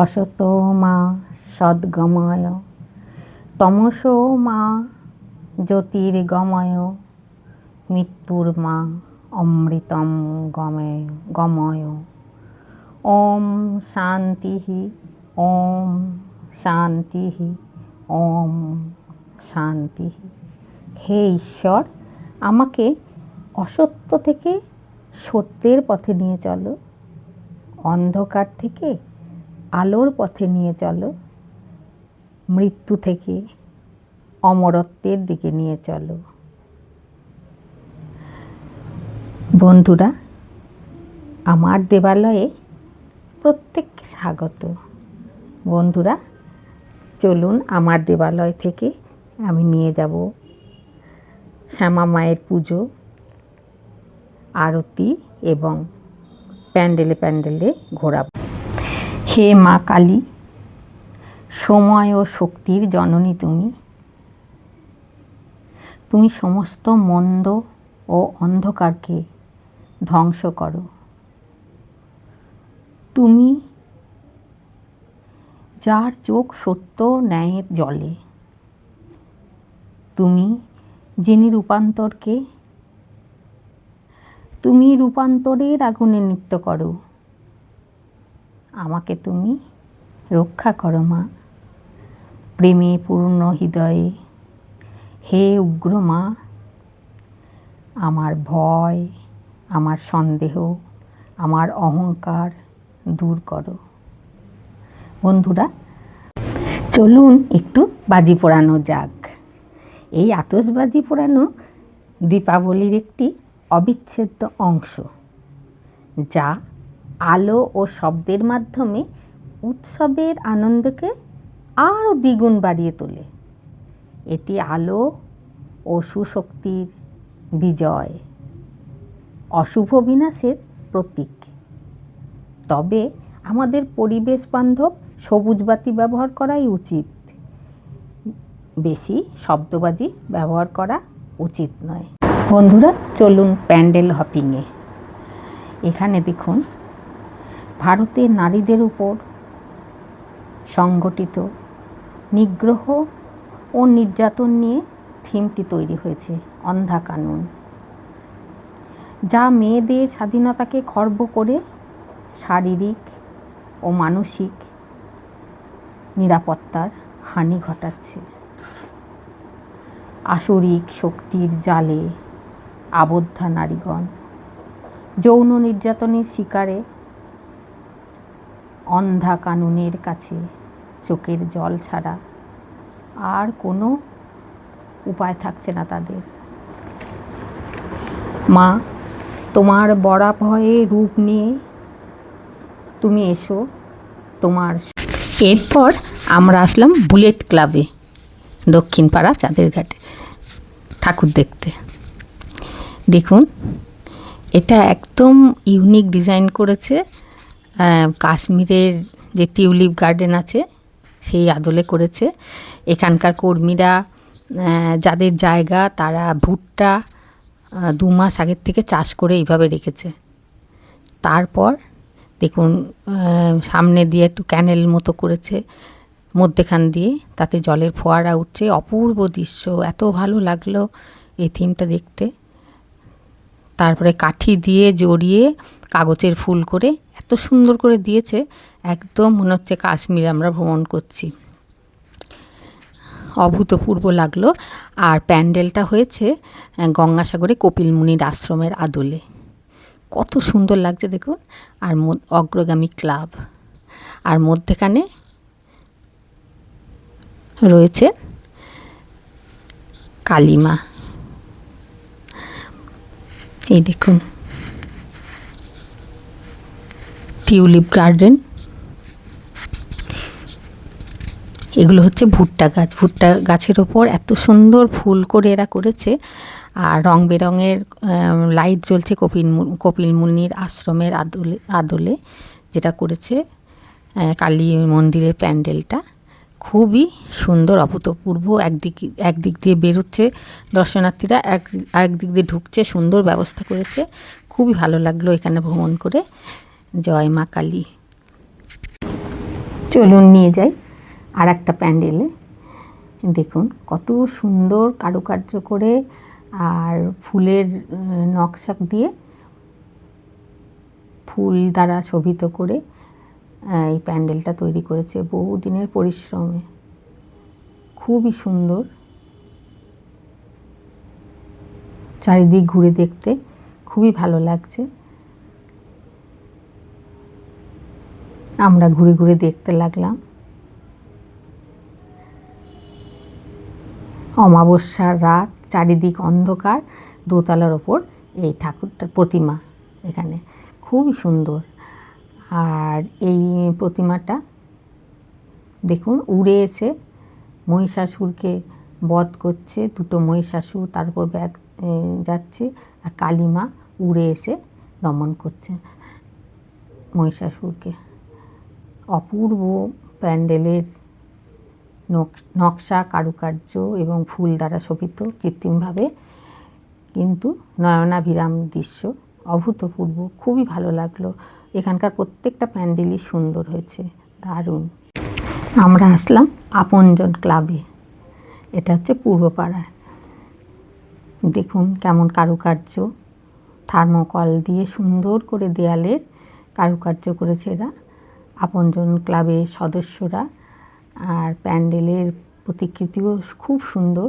অসত মা সদ্গময় তমসো মা জ্যোতির্গময় মৃত্যুর মা অমৃতম গময় গময় ওম শান্তি ওম শান্তি ওম শান্তি হে ঈশ্বর, আমাকে অসত্য থেকে সত্যের পথে নিয়ে চলো। অন্ধকার থেকে আলোর পথে নিয়ে চলো। মৃত্যু থেকে অমরত্বের দিকে নিয়ে চলো। বন্ধুরা, আমার দেবালয়ে প্রত্যেককে স্বাগত। বন্ধুরা, চলুন আমার দেবালয় থেকে আমি নিয়ে যাব। শ্যামা মায়ের পুজো, আরতি এবং প্যান্ডেলে প্যান্ডেলে ঘোরাবো। হে মা কালী, সময় ও শক্তির জননী তুমি। তুমি সমস্ত মন্দ ও অন্ধকারকে ধ্বংস করো। তুমি যার চোখ সত্য ন্যায়ের জলে, তুমি যিনি রূপান্তরকে তুমি রূপান্তরের আগুনে নৃত্য করো। আমাকে তুমি রক্ষা করো, মা। প্রেমে পূর্ণ হৃদয়ে হে উগ্র মা, আমার ভয়, আমার সন্দেহ, আমার অহংকার দূর করো। বন্ধুরা, চলুন একটু বাজি পোড়ানো যাক। এই আতসবাজি পোড়ানো দীপাবলির একটি অবিচ্ছেদ্য অংশ, যা আলো ও শব্দের মাধ্যমে উৎসবের আনন্দকে আরও দ্বিগুণ বাড়িয়ে তোলে। এটি আলো ও সুশক্তির বিজয়, অশুভ বিনাশের প্রতীক। তবে আমাদের পরিবেশ বান্ধব সবুজ বাতি ব্যবহার করাই উচিত। বেশি শব্দবাজি ব্যবহার করা উচিত নয়। বন্ধুরা, চলুন প্যান্ডেল হপিংয়ে। এখানে দেখুন, ভারতের নারীদের উপর সংগঠিত নিগ্রহ ও নির্যাতন নিয়ে থিমটি তৈরি হয়েছে, অন্ধা কানুন। যা মেয়েদের স্বাধীনতাকে খর্ব করে শারীরিক ও মানসিক নিরাপত্তার হানি ঘটাচ্ছে। আসরিক শক্তির জালে আবদ্ধা নারীগণ। যৌন নির্যাতনের শিকারে অন্ধা কানুনের কাছে চোখের জল ছাড়া আর কোনো উপায় থাকছে না তাদের। মা, তোমার বড়া ভয়ে রূপ নিয়ে তুমি এসো তোমার এরপর আমরা আসলাম বুলেট ক্লাবে দক্ষিণ পাড়া চাঁদের ঘাটে, ঠাকুর দেখতে। দেখুন, এটা একদম ইউনিক ডিজাইন করেছে। কাশ্মীরের যে টিউলিপ গার্ডেন আছে, সেই আদলে করেছে। এখানকার কর্মীরা যাদের জায়গা, তারা ভুট্টা দু মাস আগের থেকে চাষ করে এইভাবে রেখেছে। তারপর দেখুন সামনে দিয়ে একটু ক্যানেল মতো করেছে। মধ্যেখান দিয়ে তাতে জলের ফোয়ারা উঠছে। অপূর্ব দৃশ্য, এত ভালো লাগল এই থিমটা দেখতে। তারপরে কাঠি দিয়ে জড়িয়ে কাগজের ফুল করে এত সুন্দর করে দিয়েছে, একদম মনে হচ্ছে কাশ্মীর আমরা ভ্রমণ করছি। অভূতপূর্ব লাগল। আর প্যান্ডেলটা হয়েছে গঙ্গাসাগরে কপিল মুনির আশ্রমের আদলে। কত সুন্দর লাগছে দেখুন। আর অগ্রগামী ক্লাব। আর মধ্যেখানে রয়েছে কালিমা। এই দেখুন। Tulip garden. এগুলো হচ্ছে ভুট্টা গাছ। ভুট্টা গাছের ওপর এত সুন্দর ফুল করে এরা করেছে। আর রং বেরঙের লাইট জ্বলছে কপিল মু- কপিল মুনির আশ্রমের আদলে আদলে যেটা করেছে কালী মন্দিরের প্যান্ডেলটা। খুবই সুন্দর, অভূতপূর্ব, একদিক একদিক দিয়ে বেরোচ্ছে দর্শনার্থীরা, এক দিক দিয়ে ঢুকছে, সুন্দর ব্যবস্থা করেছে। খুবই ভালো লাগল এখানে ভ্রমণ করে। জয় মা কালী। চলুন নিয়ে যাই আর একটা প্যান্ডেলে। দেখুন কত সুন্দর কারুকার্য করে আর ফুলের নকশা দিয়ে ফুল দ্বারা শোভিত করে। এই প্যান্ডেলটা তৈরি করেছে বহুদিনের পরিশ্রমে। খুবই সুন্দর। চারিদিক ঘুরে দেখতে খুবই ভালো লাগছে। আমরা ঘুরে ঘুরে দেখতে লাগলাম। অমাবস্যার রাত, চারিদিক অন্ধকার, দোতলার ওপর এই ঠাকুরটার প্রতিমা এখানে। খুবই সুন্দর। আর এই প্রতিমাটা, দেখুন, উড়ে এসে মহিষাসুরকে বধ করছে, দুটো মহিষাসুর তারপর ব্যাগ যাচ্ছে, আর কালিমা উড়ে এসে দমন করছে মহিষাসুরকে। অপূর্ব প্যান্ডেলের নক- নকশা, কারুকার্য এবং ফুল দ্বারা শোভিত কৃত্রিমভাবে কিন্তু নয়নাভিরাম দৃশ্য। অভূতপূর্ব, খুবই ভালো লাগল। এখানকার প্রত্যেকটা প্যান্ডেলই সুন্দর হয়েছে, দারুণ। আমরা আসলাম আপনজন ক্লাবে, এটা হচ্ছে পূর্বপাড়ায়। দেখুন কেমন কারুকার্য, থার্মোকল দিয়ে সুন্দর করে দেয়ালের কারুকার্য করেছে এরা। আপনজন ক্লাবের সদস্যরা, আর প্যান্ডেলের প্রতিকৃতিও খুব সুন্দর।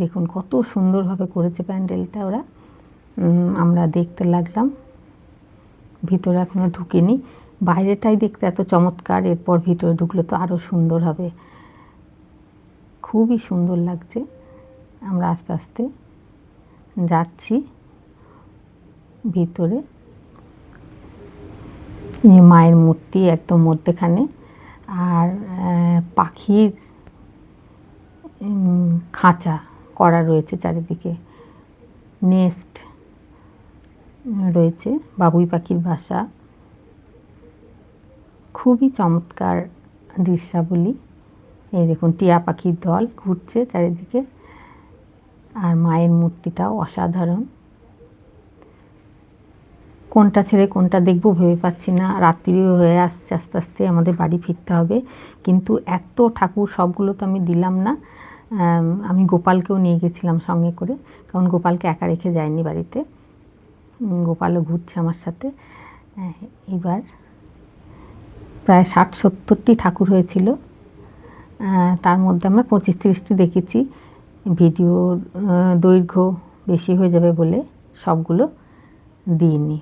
দেখুন কত সুন্দরভাবে করেছে প্যান্ডেলটা ওরা। আমরা দেখতে লাগলাম। ভিতরে এখনও ঢুকিনি। বাইরেটাই দেখতে এত চমৎকার, এরপর ভিতরে ঢুকলে তো আরও সুন্দর হবে। খুবই সুন্দর লাগছে। আমরা আস্তে আস্তে যাচ্ছি ভিতরে। মায়ের মূর্তি একদম মধ্যেখানে। আর পাখির খাঁচা করা রয়েছে চারিদিকে। নেস্ট। রয়েছে, বাবুই পাখির বাসা। খুবই চমৎকার দৃশ্যাবলী। এই দেখুন, টিয়া পাখির দল ঘুরছে চারিদিকে। আর মায়ের মূর্তিটাও অসাধারণ। কোনটা ছেড়ে কোনটা দেখব ভেবে পাচ্ছি না। রাত্রিও হয়ে আসছে, আস্তে আস্তে আমাদের বাড়ি ফিরতে হবে। কিন্তু এত ঠাকুর, সবগুলো তো আমি দিলাম না। আমি গোপালকেও নিয়ে গেছিলাম সঙ্গে করে। কারণ গোপালকে একা রেখে যায়নি বাড়িতে। গোপালও ঘুরছে আমার সাথে। আহ, এবার প্রায় ষাট সত্তরটি ঠাকুর হয়েছিল। তার মধ্যে আমরা পঁচিশ তিরিশটি দেখেছি। ভিডিওর আহ, দৈর্ঘ্য বেশি হয়ে যাবে বলে সবগুলো দিইনি।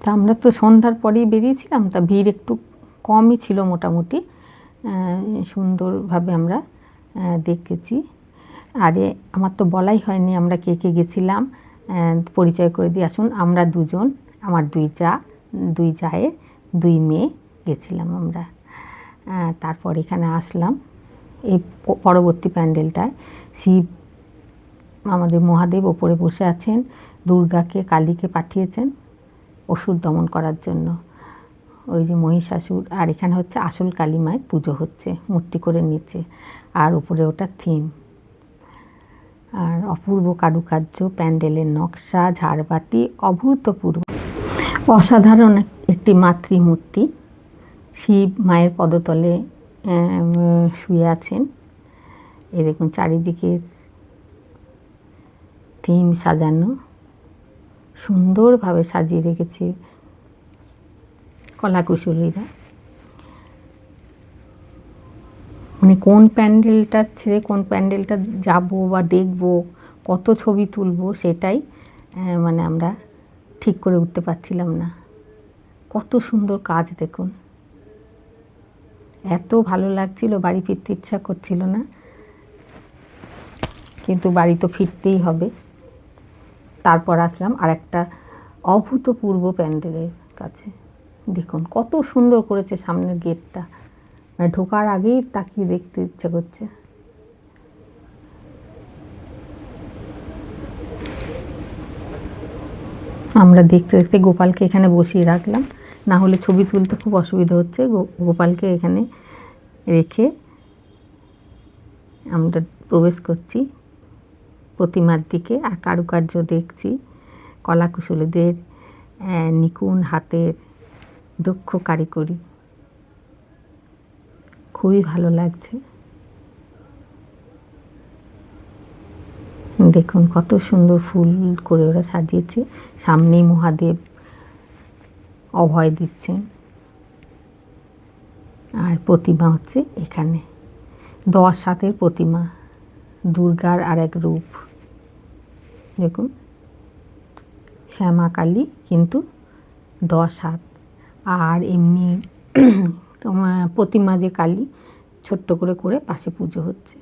তা আমরা তো সন্ধ্যার পরেই বেরিয়েছিলাম। তা ভিড় একটু কমই ছিল মোটামুটি। সুন্দরভাবে আমরা দেখেছি। আরে, আমার তো বলাই হয়নি আমরা কে কে গেছিলাম। পরিচয় করে দিয়ে আসুন, আমরা দুজন, আমার দুই যা, দুই জায়ের দুই মেয়ে গেছিলাম আমরা। তারপর এখানে আসলাম। এই পরবর্তী প্যান্ডেলটায় শিব, আমাদের মহাদেব ওপরে বসে আছেন, দুর্গাকে, কালীকে পাঠিয়েছেন অসুর দমন করার জন্য। ওই যে মহিষাসুর, আর এখানে হচ্ছে আসল কালী মায়ের পুজো হচ্ছে, মূর্তি করে নিচে আর উপরে ওটা থিম। অপূর্ব কারুকার্য, প্যান্ডেলের নকশা, ঝাড়বাতি, অভূতপূর্ব। অসাধারণ একটি মাতৃমূর্তি। শিব মায়ের পদতলে শুয়ে আছেন। এ দেখুন চারিদিকে থিম সাজানো। সুন্দরভাবে সাজিয়ে রেখেছে কলাকুশলীরা। মানে কোন প্যান্ডেলটা ছেড়ে কোন প্যান্ডেলটা যাব বা দেখব কত ছবি তুলব সেটাই মানে আমরা ঠিক করে উঠতে পারছিলাম না। কত সুন্দর কাজ দেখুন। এত ভালো লাগছিল, বাড়ি ফিরতে ইচ্ছা করছিল না। কিন্তু বাড়ি তো ফিরতেই হবে। তারপর আসলাম আর একটা অভূতপূর্ব প্যান্ডেলের কাছে। দেখুন, কত সুন্দর করেছে সামনের গেটটা। মানে ঢোকার আগেই তাকিয়ে দেখতে ইচ্ছে করছে। আমরা দেখতে দেখতে গোপালকে এখানে বসিয়ে রাখলাম। না হলে ছবি তুলতে খুব অসুবিধা হচ্ছে। গোপালকে এখানে রেখে আমরা প্রবেশ করছি। প্রতিমার দিকে আর কারুকার্য দেখছি। কলাকুশলীদের নিপুণ হাতের দক্ষ কারিগরি। খুবই ভালো লাগছে। দেখুন, কত সুন্দর ফুল করে ওরা সাজিয়েছে। সামনেই মহাদেব অভয় দিচ্ছেন আর প্রতিমা হচ্ছে এখানে। দশ হাতের প্রতিমা, দুর্গার আর এক রূপ। দেখুন শ্যামা কালী কিন্তু দশ হাত। আর এমনি প্রতিমা যে কালী, ছোট্ট করে করে পাশে পুজো হচ্ছে।